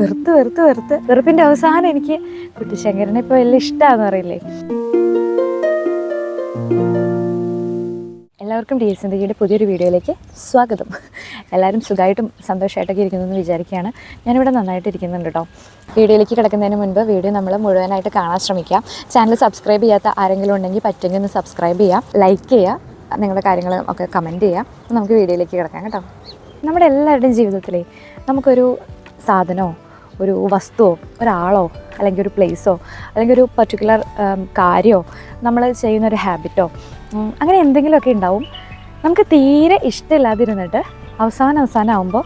വെറുത്ത് വെറുത്ത് വെറുത്ത്. വെറുപ്പിന്റെ അവസാനം എനിക്ക് കുട്ടിശങ്കരനെ ഇപ്പോൾ എല്ലാം ഇഷ്ടമാണെന്ന് അറിയില്ലേ എല്ലാവർക്കും ഡി എസ് സിന്ദഗിയുടെ പുതിയൊരു വീഡിയോയിലേക്ക് സ്വാഗതം. എല്ലാവരും സുഖമായിട്ടും സന്തോഷമായിട്ടൊക്കെ ഇരിക്കുന്നതെന്ന് വിചാരിക്കുകയാണ്. ഞാനിവിടെ നന്നായിട്ട് ഇരിക്കുന്നുണ്ട് കേട്ടോ വീഡിയോയിലേക്ക് കിടക്കുന്നതിന് മുൻപ് വീഡിയോ നമ്മൾ മുഴുവനായിട്ട് കാണാൻ ശ്രമിക്കുക ചാനൽ സബ്സ്ക്രൈബ് ചെയ്യാത്ത ആരെങ്കിലും ഉണ്ടെങ്കിൽ പറ്റുമെങ്കിൽ ഒന്ന് സബ്സ്ക്രൈബ് ചെയ്യുക ലൈക്ക് ചെയ്യുക നിങ്ങളുടെ കാര്യങ്ങൾ ഒക്കെ കമന്റ് ചെയ്യുക നമുക്ക് വീഡിയോയിലേക്ക് കിടക്കാം കേട്ടോ. നമ്മുടെ എല്ലാവരുടെയും ജീവിതത്തിലേ നമുക്കൊരു സാധനമോ ഒരു വസ്തുവോ ഒരാളോ അല്ലെങ്കിൽ ഒരു പ്ലേസോ അല്ലെങ്കിൽ ഒരു പർട്ടിക്കുലർ കാര്യമോ നമ്മൾ ചെയ്യുന്ന ഒരു ഹാബിറ്റോ അങ്ങനെ എന്തെങ്കിലുമൊക്കെ ഉണ്ടാവും. നമുക്ക് തീരെ ഇഷ്ടമില്ലാതിരുന്നിട്ട് അവസാനം അവസാനം ആകുമ്പോൾ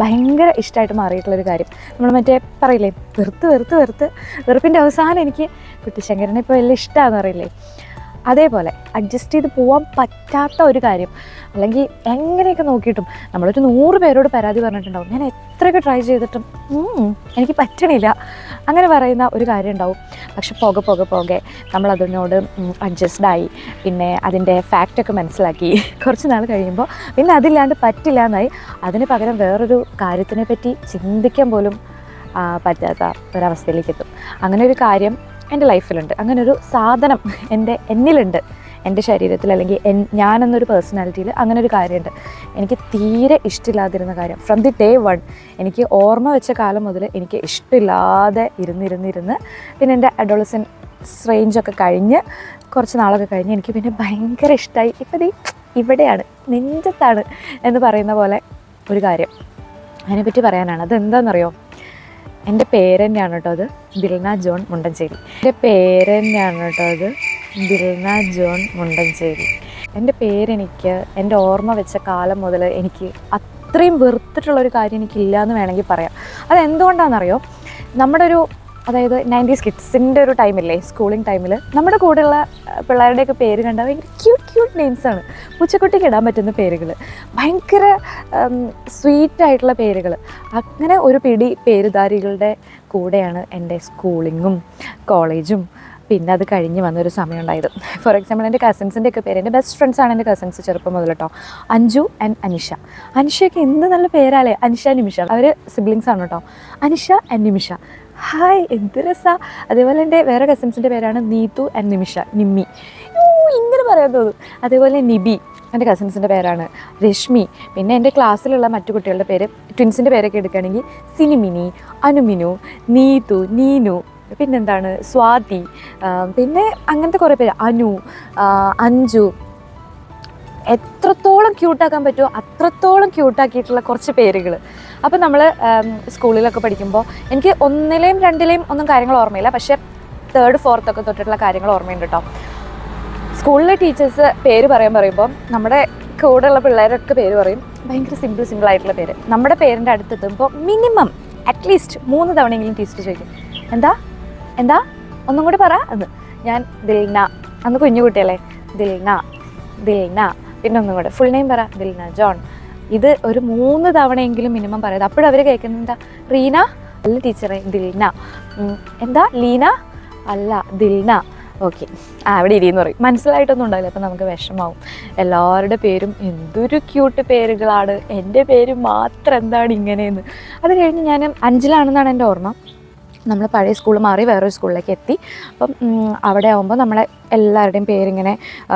ഭയങ്കര ഇഷ്ടമായിട്ട് മാറിയിട്ടുള്ളൊരു കാര്യം. നമ്മൾ മറ്റേ പറയില്ലേ വെറുത്ത് വെറുത്ത് വെറുത്ത് വെറുപ്പിന്റെ അവസാനം എനിക്ക് കുട്ടിശങ്കരനെ ഇപ്പോൾ വലിയ ഇഷ്ടമാണെന്ന് അറിയില്ലേ അതേപോലെ അഡ്ജസ്റ്റ് ചെയ്ത് പോകാൻ പറ്റാത്ത ഒരു കാര്യം. അല്ലെങ്കിൽ എങ്ങനെയൊക്കെ നോക്കിയിട്ടും നമ്മളൊരു നൂറ് പേരോട് പരാതി പറഞ്ഞിട്ടുണ്ടാവും. ഞാൻ എത്രയൊക്കെ ട്രൈ ചെയ്തിട്ടും എനിക്ക് പറ്റണില്ല. അങ്ങനെ പറയുന്ന ഒരു കാര്യം ഉണ്ടാവും. പക്ഷെ പോകെ പോകെ പോകെ നമ്മൾ അതിനോട് അഡ്ജസ്റ്റ് ആയി. പിന്നെ അതിന്റെ ഫാക്റ്റൊക്കെ മനസ്സിലാക്കി. കുറച്ച് നാൾ കഴിയുമ്പോൾ പിന്നെ അതില്ലാണ്ട് പറ്റില്ല എന്നായി അതിന് പകരം വേറൊരു കാര്യത്തിനെ പറ്റി ചിന്തിക്കാൻ പോലും പറ്റാത്ത ഒരവസ്ഥയിലേക്ക് എത്തും. അങ്ങനെ ഒരു കാര്യം എന്റെ ലൈഫിലുണ്ട്. അങ്ങനൊരു സാധനം എന്റെ എന്നിലുണ്ട്. എന്റെ ശരീരത്തിൽ അല്ലെങ്കിൽ എൻ ഞാനെന്നൊരു പേഴ്സണാലിറ്റിയിൽ അങ്ങനെ ഒരു കാര്യമുണ്ട്. എനിക്ക് തീരെ ഇഷ്ടമില്ലാതിരുന്ന കാര്യം. ഫ്രം ദി ഡേ വൺ എനിക്ക് ഓർമ്മ വെച്ച കാലം മുതൽ എനിക്ക് ഇഷ്ടമില്ലാതെ ഇരുന്നിരുന്നിരുന്ന് പിന്നെ എന്റെ അഡോളസൻ റേഞ്ചൊക്കെ കഴിഞ്ഞ് കുറച്ച് നാളൊക്കെ കഴിഞ്ഞ് എനിക്ക് പിന്നെ ഭയങ്കര ഇഷ്ടമായി ഇപ്പം ദേ ഇവിടെയാണ് നെഞ്ചത്താണ് എന്ന് പറയുന്ന പോലെ ഒരു കാര്യം. അതിനെപ്പറ്റി പറയാനാണ്. അതെന്താണെന്നറിയോ എന്റെ പേര് തന്നെയാണ് കേട്ടോ അത്. ദിൽന ജോൺ മുണ്ടഞ്ചേരി. എന്റെ പേര് തന്നെയാണ് കേട്ടോ അത്. ദിൽന ജോൺ മുണ്ടഞ്ചേരി. എന്റെ പേരെനിക്ക് എന്റെ ഓർമ്മ വെച്ച കാലം മുതൽ എനിക്ക് അത്രയും വെറുത്തിട്ടുള്ളൊരു കാര്യം എനിക്കില്ല എന്ന് വേണമെങ്കിൽ പറയാം. അതെന്തുകൊണ്ടാണെന്നറിയോ? നമ്മുടെ ഒരു അതായത് നയന്റീസ് കിഡ്സിന്റെ ഒരു ടൈമില്ലേ സ്കൂളിംഗ് ടൈമിൽ നമ്മുടെ കൂടെയുള്ള പിള്ളേരുടെയൊക്കെ പേര് കണ്ടാൽ ഭയങ്കര ക്യൂട്ട് ക്യൂട്ട് നെയിംസാണ് പൂച്ചക്കുട്ടിക്ക് ഇടാൻ പറ്റുന്ന പേരുകൾ ഭയങ്കര സ്വീറ്റ് ആയിട്ടുള്ള പേരുകൾ അങ്ങനെ ഒരു പിടി പേരുധാരികളുടെ കൂടെയാണ് എന്റെ സ്കൂളിങ്ങും കോളേജും. പിന്നെ അത് കഴിഞ്ഞ് വന്നൊരു സമയം ഉണ്ടായത് ഫോർ എക്സാമ്പിൾ എന്റെ കസിൻസിന്റെ ഒക്കെ പേര് എന്റെ ബെസ്റ്റ് ഫ്രണ്ട്സാണ് എന്റെ കസിൻസ് ചെറുപ്പം മുതൽ കേട്ടോ അഞ്ജു ആൻഡ് അനിഷ. അനിഷയ്ക്ക് എന്ത് നല്ല പേരാലേ അനിഷ നിമിഷ. അവർ സിബ്ലിങ്സ് ആണ് കേട്ടോ അനിഷ ആൻഡ് നിമിഷ. ഹായ് എന്ത് രസാ? അതേപോലെ എന്റെ വേറെ കസിൻസിന്റെ പേരാണ് നീതു ആൻഡ് നിമിഷ നിമ്മി. ഇങ്ങനെ പറയാൻ തോന്നും. അതേപോലെ നിബി എന്റെ കസിൻസിന്റെ പേരാണ് രശ്മി. പിന്നെ എന്റെ ക്ലാസ്സിലുള്ള മറ്റു കുട്ടികളുടെ പേര് ട്വിൻസിന്റെ പേരൊക്കെ എടുക്കുകയാണെങ്കിൽ സിനിമിനി അനുമിനു നീതു നീനു പിന്നെന്താണ് സ്വാതി പിന്നെ അങ്ങനത്തെ കുറേ പേര് അനു അഞ്ജു എത്രത്തോളം ക്യൂട്ടാക്കാൻ പറ്റുമോ അത്രത്തോളം ക്യൂട്ടാക്കിയിട്ടുള്ള കുറച്ച് പേരുകൾ അപ്പോൾ നമ്മൾ സ്കൂളിലൊക്കെ പഠിക്കുമ്പോൾ എനിക്ക് ഒന്നിലെയും രണ്ടിലെയും ഒന്നും കാര്യങ്ങൾ ഓർമ്മയില്ല. പക്ഷേ തേർഡ് ഫോർത്ത് ഒക്കെ തൊട്ടിട്ടുള്ള കാര്യങ്ങൾ ഓർമ്മയുണ്ട് കേട്ടോ സ്കൂളിലെ ടീച്ചേഴ്സ് പേര് പറയാൻ പറയുമ്പോൾ നമ്മുടെ കൂടെയുള്ള പിള്ളേരൊക്കെ പേര് പറയും. ഭയങ്കര സിമ്പിൾ സിമ്പിൾ ആയിട്ടുള്ള പേര്. നമ്മുടെ പേരിന്റെ അടുത്തെത്തുമ്പോൾ മിനിമം അറ്റ്ലീസ്റ്റ് മൂന്ന് തവണയെങ്കിലും ടീച്ചർ ചോദിക്കും. എന്താ? എന്താ? ഒന്നും കൂടി പറ. എന്ന് ഞാൻ ദിൽന. അന്ന് കുഞ്ഞു കുട്ടിയല്ലേ ദിൽന ദിൽന. പിന്നെ ഒന്നും കൂടെ. ഫുൾ നെയിം പറ ദിൽന ജോൺ. ഇത് ഒരു മൂന്ന് തവണയെങ്കിലും മിനിമം പറയാം അപ്പോഴും അവർ കേൾക്കുന്നത് എന്താ? റീന അല്ല ടീച്ചറെ ദിൽന. എന്താ? ലീന? അല്ല ദിൽന. ഓക്കെ ആ അവിടെ ഇരിയെന്ന് പറയും. മനസ്സിലായിട്ടൊന്നും ഉണ്ടാവില്ല. അപ്പം നമുക്ക് വിഷമാവും എല്ലാവരുടെ പേരും എന്തൊരു ക്യൂട്ട് പേരുകളാണ്. എന്റെ പേര് മാത്രം എന്താണ് ഇങ്ങനെയെന്ന്. അത് കഴിഞ്ഞ് ഞാൻ അഞ്ചിലാണെന്നാണ് എന്റെ ഓർമ്മ. നമ്മൾ പഴയ സ്കൂൾ മാറി വേറൊരു സ്കൂളിലേക്ക് എത്തി. അപ്പം അവിടെ ആകുമ്പോൾ നമ്മളെ എല്ലാവരുടെയും പേരിങ്ങനെ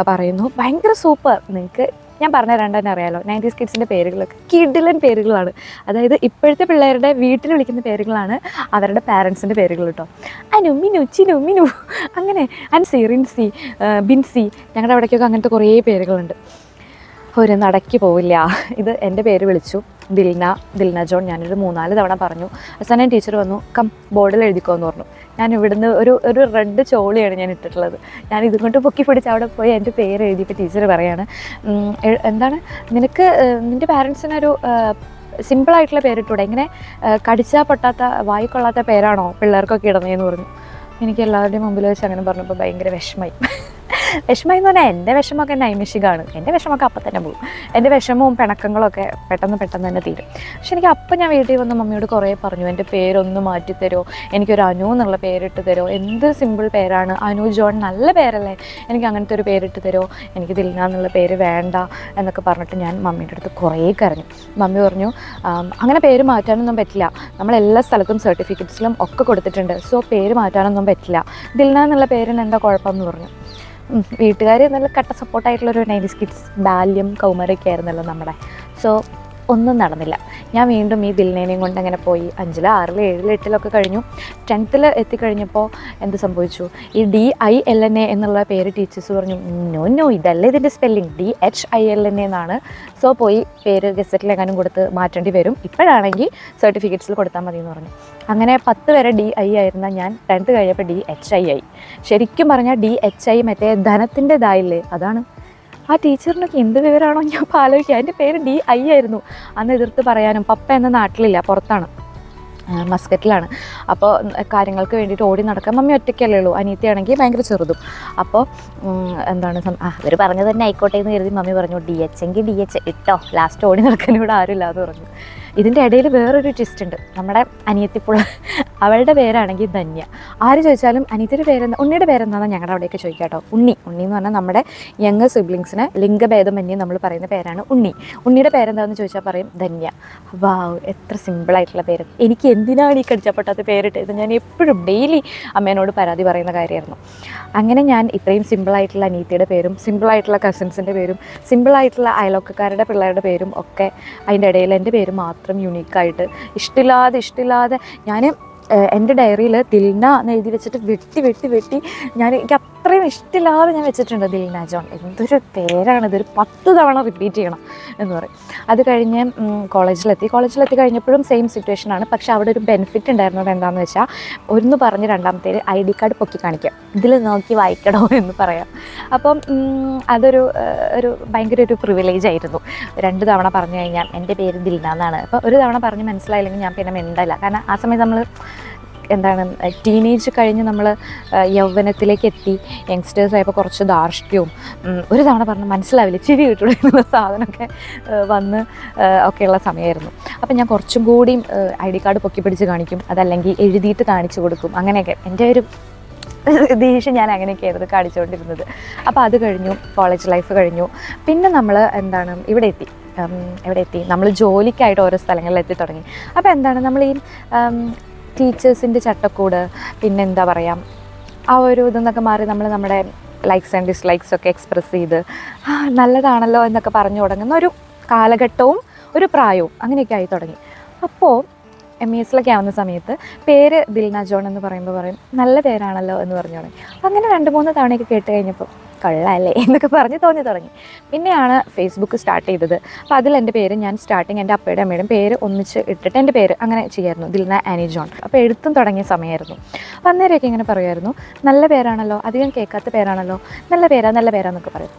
പറയുന്നു. ഭയങ്കര സൂപ്പർ. നിങ്ങൾക്ക് ഞാൻ പറഞ്ഞ രണ്ടെന്നെ അറിയാലോ. നയന്റീസ് കിഡ്സിന്റെ പേരുകളൊക്കെ. കിഡിലൻ പേരുകളാണ്. അതായത് ഇപ്പോഴത്തെ പിള്ളേരുടെ വീട്ടിൽ വിളിക്കുന്ന പേരുകളാണ് അവരുടെ പാരൻസിന്റെ പേരുകൾ കേട്ടോ അനു മിനു ചിനു മിനു. അങ്ങനെ അൻസി റിൻസി ബിൻസി. ഞങ്ങളുടെ അവിടേക്കൊക്കെ അങ്ങനത്തെ കുറേ പേരുകളുണ്ട്. ഒരു നടക്കി പോവില്ല. ഇത് എന്റെ പേര് വിളിച്ചു. ദിൽന ദിൽന ജോൺ. ഞാനൊരു മൂന്നാൽ തവണ പറഞ്ഞു. അവസാനം ടീച്ചർ വന്നു കം ബോർഡിൽ എഴുതിക്കോ എന്ന് പറഞ്ഞു. ഞാൻ ഇവിടുന്ന് ഒരു ഒരു റെഡ് ചോളിയാണ് ഞാൻ ഇട്ടിട്ടുള്ളത്. ഞാൻ ഇതുകൊണ്ട് പൊക്കി പിടിച്ച് അവിടെ പോയി എന്റെ പേര് എഴുതിയപ്പോൾ ടീച്ചർ പറയാണ് എന്താണ്? നിനക്ക് നിന്റെ പാരൻസിനൊരു സിമ്പിളായിട്ടുള്ള പേരിട്ടൂടെ? ഇങ്ങനെ കടിച്ചാൽ പൊട്ടാത്ത വായിക്കൊള്ളാത്ത പേരാണോ പിള്ളേർക്കൊക്കെ ഇടുന്നതെന്ന് പറഞ്ഞു. എനിക്ക് എല്ലാവരുടെയും മുമ്പിൽ വെച്ച് അങ്ങനെ പറഞ്ഞപ്പോൾ ഭയങ്കര വിഷമമായി. വിഷമം എന്ന് പറഞ്ഞാൽ എന്റെ വിഷമമൊക്കെ നൈമിഷികമാണ് എന്റെ വിഷമമൊക്കെ അപ്പം തന്നെ പോകും. എന്റെ വിഷമവും പിണക്കങ്ങളൊക്കെ പെട്ടെന്ന് പെട്ടെന്ന് തന്നെ തീരും. പക്ഷെ എനിക്ക് അപ്പം ഞാൻ വീട്ടിൽ വന്ന് മമ്മിയോട് കുറേ പറഞ്ഞു എന്റെ പേരൊന്ന് മാറ്റിത്തരോ എനിക്കൊരു അനു എന്നുള്ള പേരിട്ട് തരോ? എന്ത് സിമ്പിൾ പേരാണ്? അനു ജോൺ നല്ല പേരല്ലേ? എനിക്ക് അങ്ങനത്തെ ഒരു പേരിട്ട് തരോ? എനിക്ക് ദിൽന എന്നുള്ള പേര് വേണ്ട എന്നൊക്കെ പറഞ്ഞിട്ട് ഞാൻ മമ്മിയുടെ അടുത്ത് കുറേ കരഞ്ഞു. മമ്മി പറഞ്ഞു അങ്ങനെ പേര് മാറ്റാനൊന്നും പറ്റില്ല. നമ്മൾ എല്ലാ സ്ഥലത്തും സർട്ടിഫിക്കറ്റ്സിലും ഒക്കെ കൊടുത്തിട്ടുണ്ട്. സോ പേര് മാറ്റാനൊന്നും പറ്റില്ല. ദിൽന എന്നുള്ള പേരിന് എന്താ കുഴപ്പമെന്ന് പറഞ്ഞു. വീട്ടുകാർ നല്ല കട്ട സപ്പോർട്ടായിട്ടുള്ളൊരു നയന്റീസ് കിഡ്സ് ബാല്യം കൗമാരമൊക്കെ ആയിരുന്നല്ലോ നമ്മുടെ. സോ ഒന്നും നടന്നില്ല. ഞാൻ വീണ്ടും ഈ ദിൽനേനെയും കൊണ്ട് അങ്ങനെ പോയി. അഞ്ചിൽ ആറിൽ ഏഴിൽ എട്ടിലൊക്കെ കഴിഞ്ഞു. ടെൻത്തിൽ എത്തിക്കഴിഞ്ഞപ്പോൾ എന്ത് സംഭവിച്ചു? ഈ D I L N A എന്നുള്ള പേര് ടീച്ചേഴ്സ് പറഞ്ഞു നോ നോ ഇതല്ല ഇതിന്റെ spelling D H I L N A എന്നാണ്. സോ പോയി പേര് ഗസറ്റിലെങ്ങാനും കൊടുത്ത് മാറ്റേണ്ടി വരും. ഇപ്പോഴാണെങ്കിൽ സർട്ടിഫിക്കറ്റ്സിൽ കൊടുത്താൽ മതി എന്ന് പറഞ്ഞു. അങ്ങനെ പത്ത് വരെ ഡി ഐ ആയിരുന്ന ഞാൻ ടെൻത്ത് കഴിഞ്ഞപ്പോൾ ഡി എച്ച് ഐ ആയി. ശരിക്കും പറഞ്ഞാൽ ഡി എച്ച് ഐ മറ്റേ ധനത്തിന്റെ ഇതായില്ലേ അതാണ്. ആ ടീച്ചറിനൊക്കെ എന്ത് വിവരമാണോ ഞാൻ ഇപ്പോൾ ആലോചിക്കുക എന്റെ പേര് ഡി ഐ ആയിരുന്നു. അന്ന് എതിർത്ത് പറയാനും പപ്പ എന്ന നാട്ടിലില്ല പുറത്താണ്. മസ്കറ്റിലാണ്. അപ്പോൾ കാര്യങ്ങൾക്ക് വേണ്ടിയിട്ട് ഓടി നടക്കാൻ മമ്മി ഒറ്റയ്ക്കല്ലേ ഉള്ളൂ. അനിയത്തിയാണെങ്കിൽ ഭയങ്കര ചെറുതും. അപ്പോൾ എന്താണ് അവർ പറഞ്ഞത് തന്നെ ആയിക്കോട്ടെ എന്ന് കരുതി മമ്മി പറഞ്ഞു ഡി എച്ച് എങ്കിൽ ഡി എച്ച് ഇട്ടോ ലാസ്റ്റ് ഓടി നടക്കാൻ ഇവിടെ ആരുമില്ല എന്ന് പറഞ്ഞു. ഇതിന്റെ ഇടയിൽ വേറൊരു ട്വിസ്റ്റ് ഉണ്ട്. നമ്മുടെ അനിയത്തിപ്പുള്ള അവളുടെ പേരാണെങ്കിൽ ധന്യ. ആര് ചോദിച്ചാലും അനിയത്തിയുടെ പേരെന്താ ഉണ്ണിയുടെ പേരെന്താണെന്ന് ഞങ്ങളുടെ അവിടെയൊക്കെ ചോദിക്കാട്ടോ ഉണ്ണി. ഉണ്ണി എന്ന് പറഞ്ഞാൽ നമ്മുടെ യങ് സിബ്ലിങ്സിന് ലിംഗഭേദമന്യേ നമ്മൾ പറയുന്ന പേരാണ് ഉണ്ണി. ഉണ്ണിയുടെ പേരെന്താന്ന് ചോദിച്ചാൽ പറയും ധന്യ. വാവ് എത്ര സിമ്പിളായിട്ടുള്ള പേര്. എനിക്ക് എന്തിനാണ് ഈ കടിച്ചപ്പെട്ടാത്ത പേരിട്ടത്? ഞാൻ എപ്പോഴും ഡെയിലി അമ്മേനോട് പരാതി പറയുന്ന കാര്യമായിരുന്നു അങ്ങനെ ഞാൻ ഇത്രയും സിമ്പിളായിട്ടുള്ള അനീത്തിയുടെ പേരും സിമ്പിളായിട്ടുള്ള കസിൻസിന്റെ പേരും സിമ്പിളായിട്ടുള്ള അയലോക്കക്കാരുടെ പിള്ളേരുടെ പേരും ഒക്കെ അതിന്റെ ഇടയിൽ എന്റെ പേര് മാത്രം യുണീക്കായിട്ട് ഇഷ്ടമില്ലാതെ ഇഷ്ടമില്ലാതെ ഞാൻ എന്റെ ഡയറിയിൽ ദിൽന എന്ന് എഴുതി വെച്ചിട്ട് വെട്ടി വെട്ടി വെട്ടി ഞാൻ എനിക്ക് അത്രയും ഇഷ്ടമില്ലാതെ ഞാൻ വെച്ചിട്ടുണ്ട് ദിൽന ജോൺ. എന്തൊരു പേരാണ് ഇതൊരു പത്ത് തവണ റിപ്പീറ്റ് ചെയ്യണം എന്ന് പറയും. അത് കഴിഞ്ഞ് കോളേജിലെത്തി. കോളേജിലെത്തി കഴിഞ്ഞപ്പോഴും സെയിം സിറ്റുവേഷൻ ആണ്. പക്ഷെ അവിടെ ഒരു ബെനിഫിറ്റ് ഉണ്ടായിരുന്നത് എന്താണെന്ന് വെച്ചാൽ ഒന്ന് പറഞ്ഞ് രണ്ടാമത്തെ ഐ ഡി കാർഡ് പൊക്കി കാണിക്കാം. ഇതിൽ നോക്കി വായിക്കണോ എന്ന് പറയാം. അപ്പം അതൊരു ഒരു ഭയങ്കര ഒരു പ്രിവിലേജ് ആയിരുന്നു. രണ്ട് തവണ പറഞ്ഞു കഴിഞ്ഞാൽ എന്റെ പേര് ദിൽന എന്നാണ്. അപ്പോൾ ഒരു തവണ പറഞ്ഞ് മനസ്സിലായില്ലെങ്കിൽ ഞാൻ പിന്നെ മിണ്ടല്ല. കാരണം ആ സമയത്ത് നമ്മൾ എന്താണ് ടീനേജ് കഴിഞ്ഞ് നമ്മൾ യൗവനത്തിലേക്ക് എത്തി. യങ്സ്റ്റേഴ്സ് ആയപ്പോൾ കുറച്ച് ധാർഷ്ട്യവും ഒരു തവണ പറഞ്ഞ് മനസ്സിലാവില്ല ചിരി കിട്ടുള്ളൂ സാധനമൊക്കെ വന്ന് ഒക്കെയുള്ള സമയമായിരുന്നു. അപ്പം ഞാൻ കുറച്ചും കൂടിയും ഐ ഡി കാർഡ് പൊക്കി പിടിച്ച് കാണിക്കും അതല്ലെങ്കിൽ എഴുതിയിട്ട് കാണിച്ചു കൊടുക്കും അങ്ങനെയൊക്കെ. എന്റെ ഒരു ദേഷ്യം ഞാൻ അങ്ങനെയൊക്കെയായിരുന്നു കാണിച്ചുകൊണ്ടിരുന്നത്. അപ്പോൾ അത് കഴിഞ്ഞു കോളേജ് ലൈഫ് കഴിഞ്ഞു. പിന്നെ നമ്മൾ എന്താണ് ഇവിടെ എത്തി. എവിടെ എത്തി. നമ്മൾ ജോലിക്കായിട്ട് ഓരോ സ്ഥലങ്ങളിൽ എത്തി തുടങ്ങി. അപ്പോൾ എന്താണ് നമ്മൾ ഈ ടീച്ചേഴ്സിന്റെ ചട്ടക്കൂട് പിന്നെ എന്താ പറയുക ആ ഒരു ഇതെന്നൊക്കെ മാറി നമ്മൾ നമ്മുടെ ലൈക്സ് ആൻഡ് ഡിസ്ലൈക്സ് ഒക്കെ എക്സ്പ്രസ് ചെയ്ത് ആ നല്ലതാണല്ലോ എന്നൊക്കെ പറഞ്ഞു തുടങ്ങുന്ന ഒരു കാലഘട്ടവും ഒരു പ്രായവും അങ്ങനെയൊക്കെ ആയി തുടങ്ങി. അപ്പോൾ എം ഇ എസിലൊക്കെ ആവുന്ന സമയത്ത് പേര് ദിൽന ജോൺ എന്ന് പറയുമ്പോൾ പറയും നല്ല പേരാണല്ലോ എന്ന് പറഞ്ഞു തുടങ്ങി. അങ്ങനെ രണ്ട് മൂന്ന് തവണയൊക്കെ കേട്ട് കഴിഞ്ഞപ്പോൾ കൊള്ളാല്ലേ എന്നൊക്കെ പറഞ്ഞ് തോന്നി തുടങ്ങി. പിന്നെയാണ് ഫേസ്ബുക്ക് സ്റ്റാർട്ട് ചെയ്തത്. അപ്പോൾ അതിൽ എന്റെ പേര് ഞാൻ സ്റ്റാർട്ടിങ് എന്റെ അപ്പയുടെ അമ്മയുടെയും പേര് ഒന്നിച്ച് ഇട്ടിട്ട് എന്റെ പേര് അങ്ങനെ ചെയ്യായിരുന്നു. Dilna Annie John. അപ്പോൾ എഴുത്തും തുടങ്ങിയ സമയമായിരുന്നു. അപ്പോൾ അന്നേരമൊക്കെ ഇങ്ങനെ പറയുമായിരുന്നു. നല്ല പേരാണല്ലോ അധികം കേൾക്കാത്ത പേരാണല്ലോ നല്ല പേരാ നല്ല പേരാന്നൊക്കെ പറയും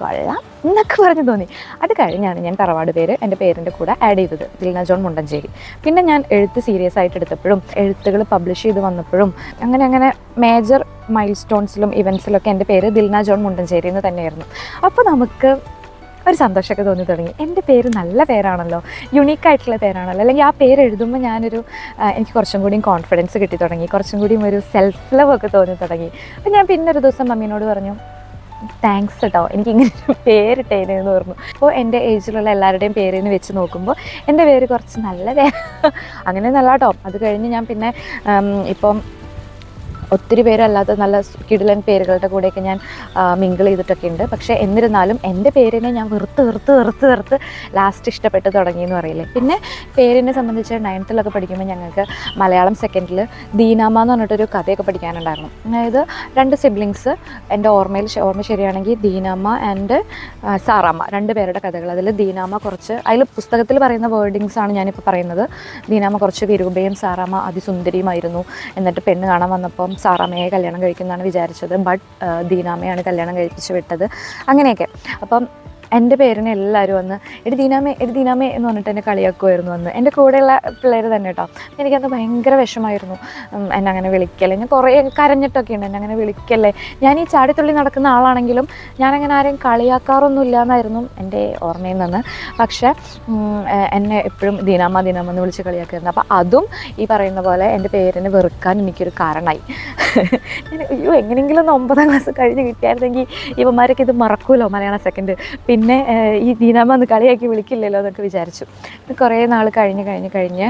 കൊള്ളാം എന്നൊക്കെ പറഞ്ഞു തോന്നി. അത് കഴിഞ്ഞാണ് ഞാൻ തറവാട് പേര് എന്റെ പേരിന്റെ കൂടെ ആഡ് ചെയ്തത് ദിൽന ജോൺ മുണ്ടഞ്ചേരി. പിന്നെ ഞാൻ എഴുത്ത് സീരിയസ് ആയിട്ട് എടുത്തപ്പോഴും എഴുത്തുകൾ പബ്ലിഷ് ചെയ്ത് വന്നപ്പോഴും അങ്ങനെ അങ്ങനെ മേജർ മൈൽ സ്റ്റോൺസിലും ഇവൻസിലൊക്കെ എന്റെ പേര് ദിൽന ജോൺ മുണ്ടഞ്ചേരി എന്ന് തന്നെയായിരുന്നു. അപ്പോൾ നമുക്ക് ഒരു സന്തോഷമൊക്കെ തോന്നി തുടങ്ങി. എന്റെ പേര് നല്ല പേരാണല്ലോ യുണീക്കായിട്ടുള്ള പേരാണല്ലോ. അല്ലെങ്കിൽ ആ പേര് എഴുതുമ്പോൾ ഞാനൊരു എനിക്ക് കുറച്ചും കൂടിയും കോൺഫിഡൻസ് കിട്ടി തുടങ്ങി. കുറച്ചും കൂടിയും ഒരു സെൽഫ് ലവ് ഒക്കെ തോന്നി തുടങ്ങി. അപ്പോൾ ഞാൻ പിന്നെ ഒരു ദിവസം മമ്മീനോട് പറഞ്ഞു താങ്ക്സ് കേട്ടോ എനിക്ക് ഇങ്ങനെ ഒരു പേരിട്ടേനെ എന്ന് പറഞ്ഞു. അപ്പോൾ എന്റെ ഏജിലുള്ള എല്ലാവരുടെയും പേരിന് വെച്ച് നോക്കുമ്പോൾ എന്റെ പേര് കുറച്ച് നല്ല അങ്ങനെ നല്ല കേട്ടോ അത് കഴിഞ്ഞ് ഞാൻ പിന്നെ ഇപ്പം ഒത്തിരി പേരല്ലാത്ത നല്ല കിടിലൻ പേരുകളുടെ കൂടെയൊക്കെ ഞാൻ മിങ്കിൾ ചെയ്തിട്ടൊക്കെ ഉണ്ട് പക്ഷേ എന്നിരുന്നാലും എന്റെ പേരിനെ ഞാൻ വെറുത്ത് വെറുത്ത് വെറുത്ത് വെറുത്ത് ലാസ്റ്റ് ഇഷ്ടപ്പെട്ട് തുടങ്ങി എന്ന് പറയില്ലേ. പിന്നെ പേരിനെ സംബന്ധിച്ച് നയൻത്തിലൊക്കെ പഠിക്കുമ്പോൾ ഞങ്ങൾക്ക് മലയാളം സെക്കൻഡിൽ ദീനാമ എന്ന് പറഞ്ഞിട്ടൊരു കഥയൊക്കെ പഠിക്കാനുണ്ടായിരുന്നു. അതായത് രണ്ട് സിബ്ലിങ്സ് എന്റെ ഓർമ്മയിൽ ഓർമ്മ ശരിയാണെങ്കിൽ ദീനാമ്മ ആൻഡ് സാറാമ്മ. രണ്ട് പേരുടെ കഥകൾ. അതിൽ ദീനാമ്മ കുറച്ച് അതിൽ പുസ്തകത്തിൽ പറയുന്ന വേർഡിങ്സ് ആണ് ഞാനിപ്പോൾ പറയുന്നത്. ദീനാമ്മ കുറച്ച് വിരൂപയും സാറാമ്മ അതിസുന്ദരിയുമായിരുന്നു. എന്നിട്ട് പെണ്ണ് കാണാൻ വന്നപ്പം സാറാമ്മയെ കല്യാണം കഴിക്കുന്നതാണ് വിചാരിച്ചത്. ബട്ട് ദീനാമ്മയാണ് കല്യാണം കഴിപ്പിച്ച് വിട്ടത്. അങ്ങനെയൊക്കെ. അപ്പം എന്റെ പേരിനെ എല്ലാവരും വന്ന് എടി ദീനാമേ എടി ദീനാമേ എന്ന് പറഞ്ഞിട്ട് എന്നെ കളിയാക്കുമായിരുന്നു വന്ന് എന്റെ കൂടെയുള്ള പിള്ളേർ തന്നെ കേട്ടോ. എനിക്കത് ഭയങ്കര വിഷമായിരുന്നു എന്നെ അങ്ങനെ വിളിക്കല്ലേ? ഞാൻ കുറേ കരഞ്ഞിട്ടൊക്കെ ഉണ്ട്. എന്നെ അങ്ങനെ വിളിക്കല്ലേ? ഞാൻ ഈ ചാടിത്തുള്ളി നടക്കുന്ന ആളാണെങ്കിലും ഞാനങ്ങനെ ആരെയും കളിയാക്കാറൊന്നുമില്ല എന്നായിരുന്നു എന്റെ ഓർമ്മയിൽ നിന്ന്. പക്ഷേ എന്നെ എപ്പോഴും ദീനാമ ദീനാമ എന്ന് വിളിച്ച് കളിയാക്കായിരുന്നു അപ്പോൾ അതും ഈ പറയുന്ന പോലെ എന്റെ പേരിനെ വെറുക്കാൻ എനിക്കൊരു കാരണമായി ഞാൻ അയ്യോ എങ്ങനെയെങ്കിലും ഒന്ന് ഒമ്പതാം ക്ലാസ് കഴിഞ്ഞ് കിട്ടിയായിരുന്നെങ്കിൽ ഇവന്മാരൊക്കെ ഇത് മറക്കൂലോ? മലയാള സെക്കൻഡ് പിന്നെ ഏഹ്, ഈ ദീനാമ്മ ഒന്ന് കളിയാക്കി വിളിക്കില്ലല്ലോ എന്നൊക്കെ വിചാരിച്ചു. പിന്നെ കുറേ നാൾ കഴിഞ്ഞ് കഴിഞ്ഞ് കഴിഞ്ഞ്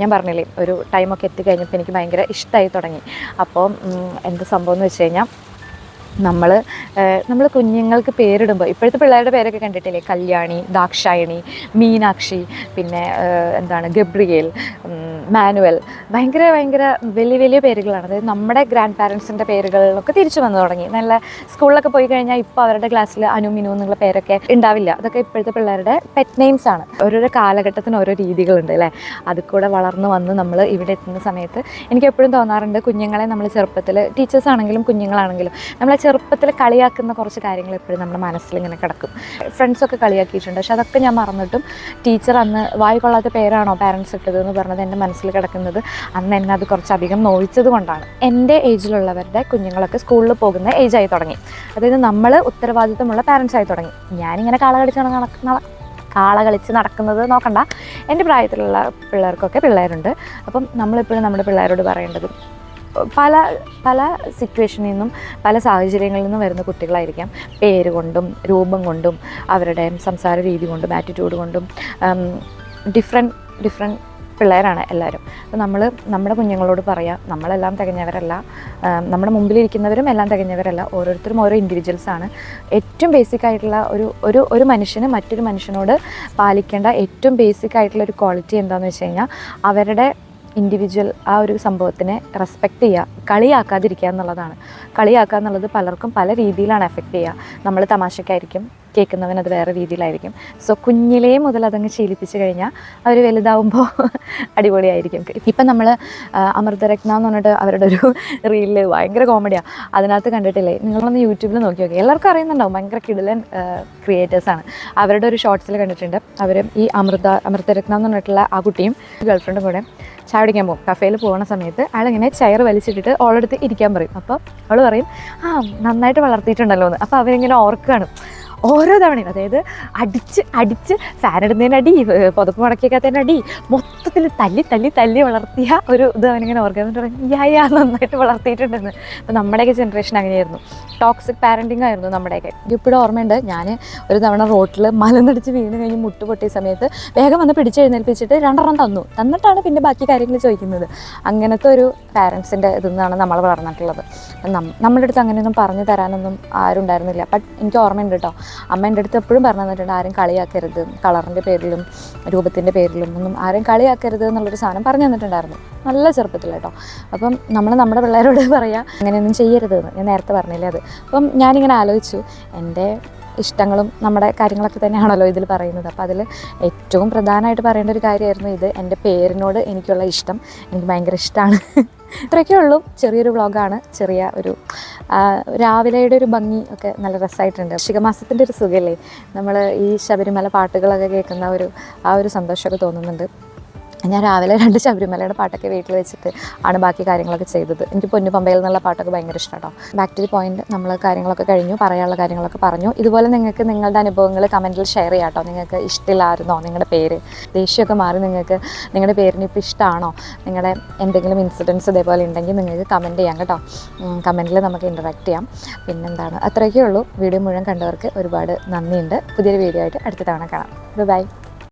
ഞാൻ പറഞ്ഞില്ലേ ഒരു ടൈമൊക്കെ എത്തിക്കഴിഞ്ഞപ്പോൾ എനിക്ക് ഭയങ്കര ഇഷ്ടമായി തുടങ്ങി. അപ്പോൾ എന്ത് സംഭവം എന്ന് വെച്ച് കഴിഞ്ഞാൽ നമ്മൾ നമ്മൾ കുഞ്ഞുങ്ങൾക്ക് പേരിടുമ്പോൾ ഇപ്പോഴത്തെ പിള്ളേരുടെ പേരൊക്കെ കണ്ടിട്ടില്ലേ? കല്യാണി ദാക്ഷായണി മീനാക്ഷി പിന്നെ എന്താണ് ഗബ്രിയേൽ മാനുവൽ. ഭയങ്കര ഭയങ്കര വലിയ വലിയ പേരുകളാണ്. അതായത് നമ്മുടെ ഗ്രാൻഡ് പാരൻസിന്റെ പേരുകളിലൊക്കെ തിരിച്ചു വന്നു തുടങ്ങി. നല്ല സ്കൂളിലൊക്കെ പോയി കഴിഞ്ഞാൽ ഇപ്പോൾ അവരുടെ ക്ലാസ്സിൽ അനു മിനു എന്നുള്ള പേരൊക്കെ ഉണ്ടാവില്ല. അതൊക്കെ ഇപ്പോഴത്തെ പിള്ളേരുടെ പെറ്റ് നെയിംസ് ആണ്. ഓരോരോ കാലഘട്ടത്തിന് ഓരോ രീതികളുണ്ട് അല്ലേ? അത് കൂടെ വളർന്നു വന്ന് നമ്മൾ ഇവിടെ എത്തുന്ന സമയത്ത് എനിക്ക് എപ്പോഴും തോന്നാറുണ്ട് കുഞ്ഞുങ്ങളെ നമ്മൾ ചെറുപ്പത്തിൽ ടീച്ചേഴ്സ് ആണെങ്കിലും കുഞ്ഞുങ്ങളാണെങ്കിലും നമ്മളെ ചെറുപ്പത്തിൽ കളിയാക്കുന്ന കുറച്ച് കാര്യങ്ങൾ എപ്പോഴും നമ്മുടെ മനസ്സിൽ ഇങ്ങനെ കിടക്കും ഫ്രണ്ട്സൊക്കെ കളിയാക്കിയിട്ടുണ്ട്. പക്ഷെ അതൊക്കെ ഞാൻ മറന്നിട്ടും ടീച്ചർ അന്ന് വായി കൊള്ളാത്ത പേരാണോ പാരൻസ് ഇട്ടത്? എന്ന് പറഞ്ഞത് എന്റെ മനസ്സിൽ കിടക്കുന്നത് അന്ന് എന്നെ അത് കുറച്ചധികം നോവിച്ചത് കൊണ്ടാണ്. എന്റെ ഏജിലുള്ളവരുടെ കുഞ്ഞുങ്ങളൊക്കെ സ്കൂളിൽ പോകുന്ന ഏജായി തുടങ്ങി. അതായത് നമ്മൾ ഉത്തരവാദിത്തമുള്ള പാരൻസ് ആയി തുടങ്ങി. ഞാനിങ്ങനെ കാള കളിച്ച് നടക്കുന്ന കാള കളിച്ച് നടക്കുന്നത് നോക്കണ്ട. എന്റെ പ്രായത്തിലുള്ള പിള്ളേർക്കൊക്കെ പിള്ളേരുണ്ട്. അപ്പം നമ്മളിപ്പോഴും നമ്മുടെ പിള്ളേരോട് പറയേണ്ടത് പല പല സിറ്റുവേഷനിൽ നിന്നും പല സാഹചര്യങ്ങളിൽ നിന്നും വരുന്ന കുട്ടികളായിരിക്കാം. പേര് കൊണ്ടും രൂപം കൊണ്ടും അവരുടെ സംസാര രീതി കൊണ്ടും ആറ്റിറ്റ്യൂഡ് കൊണ്ടും ഡിഫറെന്റ് ഡിഫറെന്റ് പിള്ളേരാണ് എല്ലാവരും. അപ്പോൾ നമ്മൾ നമ്മുടെ കുഞ്ഞുങ്ങളോട് പറയാം നമ്മളെല്ലാം തികഞ്ഞവരല്ല നമ്മുടെ മുമ്പിലിരിക്കുന്നവരും എല്ലാം തികഞ്ഞവരല്ല ഓരോരുത്തരും ഓരോ ഇൻഡിവിജ്വൽസാണ് ഏറ്റവും ബേസിക് ആയിട്ടുള്ള ഒരു ഒരു ഒരു മനുഷ്യന് മറ്റൊരു മനുഷ്യനോട് പാലിക്കേണ്ട ഏറ്റവും ബേസിക് ആയിട്ടുള്ള ഒരു ക്വാളിറ്റി എന്താണെന്ന് വെച്ച് കഴിഞ്ഞാൽ അവരുടെ ഇൻഡിവിജ്വൽ ആ ഒരു സംഭവത്തിനെ റെസ്പെക്റ്റ് ചെയ്യുക കളിയാക്കാതിരിക്കുക എന്നുള്ളതാണ്. കളിയാക്കുക എന്നുള്ളത് പലർക്കും പല രീതിയിലാണ് എഫക്റ്റ് ചെയ്യുക നമ്മൾ തമാശക്കായിരിക്കും കേൾക്കുന്നവൻ അത് വേറെ രീതിയിലായിരിക്കും. സോ കുഞ്ഞിലേ മുതൽ അതങ്ങ് ശീലിപ്പിച്ച് കഴിഞ്ഞാൽ അവർ വലുതാവുമ്പോൾ അടിപൊളിയായിരിക്കും. ഇപ്പം നമ്മൾ അമൃതരത്ന എന്ന് പറഞ്ഞിട്ട് അവരുടെ ഒരു റീലിൽ ഭയങ്കര കോമഡിയാണ് അതിനകത്ത് കണ്ടിട്ടില്ലേ? നിങ്ങളൊന്ന് യൂട്യൂബിൽ നോക്കി നോക്കി. എല്ലാവർക്കും അറിയുന്നുണ്ടാവും ഭയങ്കര കിടിലൻ ക്രിയേറ്റേഴ്സാണ് അവരുടെ ഒരു ഷോർട്സിൽ കണ്ടിട്ടുണ്ട്. അവർ ഈ അമൃത അമൃതരത്ന എന്ന് പറഞ്ഞിട്ടുള്ള ആ കുട്ടിയും ഗേൾഫ്രണ്ടും കൂടെ ചായ കുടിക്കാൻ പോകും. കഫേയിൽ പോകുന്ന സമയത്ത് അയാളിങ്ങനെ ചെയർ വലിച്ചിട്ടിട്ട് ഓളെടുത്ത് ഇരിക്കാൻ പറയും. അപ്പോൾ അവൾ പറയും ആ നന്നായിട്ട് വളർത്തിയിട്ടുണ്ടല്ലോ എന്ന് അപ്പോൾ അവരിങ്ങനെ ഓർക്കുകയാണ്. ഓരോ തവണയും. അതായത് അടിച്ച് അടിച്ച് ഫാനിടുന്നതിന് അടി ഏഹ് പുതപ്പ് അടി മൊത്തത്തിൽ തല്ലി തല്ലി തല്ലി വളർത്തിയ ഒരു ഇത് അവനിങ്ങനെ ഓർക്കുക തുടങ്ങി യാ യാ നന്നായിട്ട് വളർത്തിയിട്ടുണ്ടെന്ന്. അപ്പോൾ നമ്മുടെയൊക്കെ ജനറേഷൻ അങ്ങനെയായിരുന്നു. ടോക്സിക് പാരന്റിങ് ആയിരുന്നു നമ്മുടെയൊക്കെ. ഇപ്പോഴും ഓർമ്മയുണ്ട്. ഞാൻ ഒരു തവണ റോട്ടിൽ മലന്നടിച്ച് വീണ് കഴിഞ്ഞ് മുട്ട് പൊട്ടിയ സമയത്ത് വേഗം വന്ന് പിടിച്ചെഴുന്നേൽപ്പിച്ചിട്ട് രണ്ടെണ്ണം തന്നു. തന്നിട്ടാണ് പിന്നെ ബാക്കി കാര്യങ്ങൾ ചോദിക്കുന്നത്. അങ്ങനത്തെ ഒരു പാരൻസിന്റെ ഇതിൽ നിന്നാണ് നമ്മൾ വളർന്നിട്ടുള്ളത്. നമ്മുടെ അടുത്ത് അങ്ങനെയൊന്നും പറഞ്ഞു തരാനൊന്നും ആരും ഉണ്ടായിരുന്നില്ല. ബട്ട് എനിക്ക് ഓർമ്മയുണ്ട് കേട്ടോ അമ്മ എന്റെ അടുത്ത് എപ്പോഴും പറഞ്ഞു തന്നിട്ടുണ്ട് ആരും കളിയാക്കരുത് കളറിന്റെ പേരിലും രൂപത്തിന്റെ പേരിലും ഒന്നും ആരും കളിയാക്കരുത് എന്നുള്ളൊരു സാധനം പറഞ്ഞു തന്നിട്ടുണ്ടായിരുന്നു. നല്ല ചെറുപ്പത്തിൽ കേട്ടോ. അപ്പം നമ്മൾ നമ്മുടെ പിള്ളേരോട് പറയാം അങ്ങനെയൊന്നും ചെയ്യരുത് എന്ന്. ഞാൻ നേരത്തെ പറഞ്ഞില്ലേ അത്. അപ്പം ഞാനിങ്ങനെ ആലോചിച്ചു എന്റെ ഇഷ്ടങ്ങളും നമ്മുടെ കാര്യങ്ങളൊക്കെ തന്നെയാണല്ലോ ഇതിൽ പറയുന്നത്. അപ്പോൾ അതിൽ ഏറ്റവും പ്രധാനമായിട്ട് പറയേണ്ട ഒരു കാര്യമായിരുന്നു ഇത്. എന്റെ പേരിനോട് എനിക്കുള്ള ഇഷ്ടം എനിക്ക് ഭയങ്കര ഇഷ്ടമാണ്. ഇത്രയൊക്കെ ഉള്ളൂ. ചെറിയൊരു വ്ളോഗാണ്. ചെറിയ ഒരു രാവിലെയുടെ ഒരു ഭംഗി ഒക്കെ നല്ല രസമായിട്ടുണ്ട് ശിഖമാസത്തിന്റെ ഒരു സുഖമല്ലേ നമ്മൾ ഈ ശബരിമല പാട്ടുകളൊക്കെ കേൾക്കുന്ന ഒരു ആ ഒരു സന്തോഷമൊക്കെ തോന്നുന്നുണ്ട്. ഞാൻ രാവിലെ രണ്ട് ശബരിമലയുടെ പാട്ടൊക്കെ വീട്ടിൽ വെച്ചിട്ട് ആണ് ബാക്കി കാര്യങ്ങളൊക്കെ ചെയ്തത്. എനിക്ക് പൊന്നു പമ്പയിൽ നിന്നുള്ള പാട്ടൊക്കെ ഭയങ്കര ഇഷ്ടം കേട്ടോ ബാക്ക് ടു ദി പോയിന്റ് നമ്മൾ കാര്യങ്ങളൊക്കെ കഴിഞ്ഞു പറയാനുള്ള കാര്യങ്ങളൊക്കെ പറഞ്ഞു. ഇതുപോലെ നിങ്ങൾക്ക് നിങ്ങളുടെ അനുഭവങ്ങൾ കമന്റിൽ ഷെയർ ചെയ്യാം കേട്ടോ നിങ്ങൾക്ക് ഇഷ്ടമില്ലായിരുന്നോ നിങ്ങളുടെ പേര്? ദേഷ്യമൊക്കെ മാറി നിങ്ങൾക്ക് നിങ്ങളുടെ പേരിന് ഇപ്പോൾ ഇഷ്ടമാണോ നിങ്ങളുടെ എന്തെങ്കിലും ഇൻസിഡൻസ് ഇതേപോലെ ഉണ്ടെങ്കിൽ നിങ്ങൾക്ക് കമന്റ് ചെയ്യാം കേട്ടോ. കമന്റിൽ നമുക്ക് ഇന്ററാക്ട് ചെയ്യാം. പിന്നെന്താണ്? അത്രയൊക്കെ ഉള്ളൂ. വീഡിയോ മുഴുവൻ കണ്ടവർക്ക് ഒരുപാട് നന്ദിയുണ്ട്. പുതിയൊരു വീഡിയോ ആയിട്ട് അടുത്ത തവണ കാണാം. ബൈ